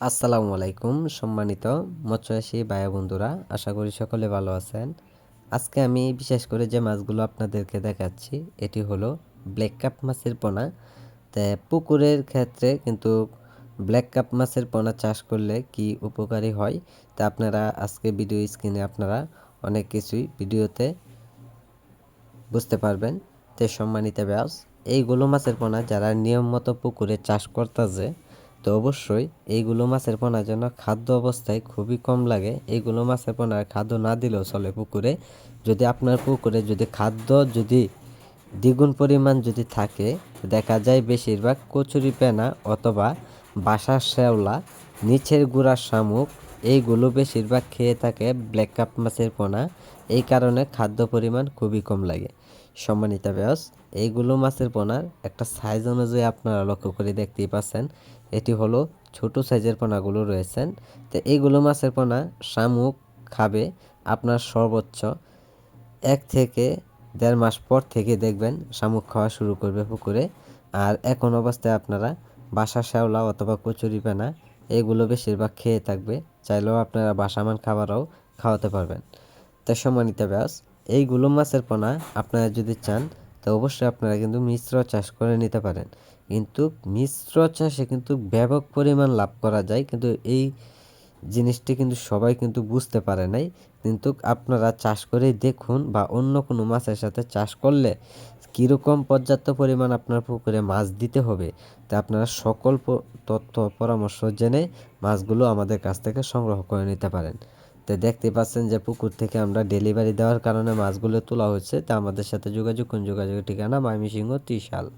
আসসালামু আলাইকুম, সম্মানিত মৎস্যচাষী ভাই বন্ধুরা আশা করি সকলে ভালো আছেন। আজকে আমি বিশেষ করে যে মাছগুলো আপনাদেরকে দেখাচ্ছি, এটি হলো ব্ল্যাক কাপ মাছের পোনা। তা পুকুরের ক্ষেত্রে কিন্তু ব্ল্যাক কাপ মাছের পোনা চাষ করলে কি উপকারী হয়, তা আপনারা আজকে ভিডিও স্ক্রিনে আপনারা অনেক কিছুই ভিডিওতে বুঝতে পারবেন। তে সম্মানিত ব্যাস এইগুলো মাছের পোনা যারা নিয়ম মতো পুকুরে চাষ করতেছে তো অবশ্যই এইগুলো মাছের পোনার জন্য খাদ্য অবস্থায় খুবই কম লাগে। এইগুলো মাছের পোনার খাদ্য না দিলেও চলে পুকুরে। যদি আপনার পুকুরে যদি খাদ্য যদি দ্বিগুণ পরিমাণ যদি থাকে, দেখা যায় বেশিরভাগ কচুরি পেনা অথবা বাসার শ্যাওলা, নিচের গুড়ার শামুক, এইগুলো বেশিরভাগ খেয়ে থাকে ব্ল্যাক কাপ মাছের পোনা। এই কারণে খাদ্য পরিমাণ খুবই কম লাগে। সম্মানিত ব্যাস এইগুলো মাছের পোনার একটা সাইজ অনুযায়ী আপনারা লক্ষ্য করে দেখতেই পাচ্ছেন। এটি হলো ছোট সাইজের পোনাগুলো রয়েছেন। তো এইগুলো মাছের পোনা শামুক খাবে আপনার সর্বোচ্চ এক থেকে দেড় মাস পর থেকে দেখবেন শামুক খাওয়া শুরু করবে পুকুরে। আর এখন অবস্থায় আপনারা বাসা শ্যাওলা অথবা কচুরি পেনা এগুলো বেশিরভাগ খেয়ে থাকবে। চাইলেও আপনারা বাসামান খাবারও খাওয়াতে পারবেন। তাই সম্মানিত ব্যাস এইগুলো মাছের পোনা আপনারা যদি চান তো অবশ্যই আপনারা কিন্তু মিশ্র চাষ করে নিতে পারেন। কিন্তু মিশ্র চাষে কিন্তু ব্যাপক পরিমাণ লাভ করা যায়। কিন্তু এই জিনিসটি কিন্তু সবাই কিন্তু বুঝতে পারে নাই। কিন্তু আপনারা চাষ করে দেখুন বা অন্য কোনো মাছের সাথে চাষ করলে কীরকম পর্যাপ্ত পরিমাণ আপনার পুকুরে মাছ দিতে হবে, তা আপনারা সকল তথ্য পরামর্শ জেনে মাছগুলো আমাদের কাছ থেকে সংগ্রহ করে নিতে পারেন। তো দেখতে পাচ্ছেন যে পুকুর থেকে আমরা ডেলিভারি দেওয়ার কারণে মাছগুলো তোলা হচ্ছে। তা আমাদের সাথে যোগাযোগ কোন যোগাযোগের ঠিকানা মাইমি সিংহ ত্রিশাল।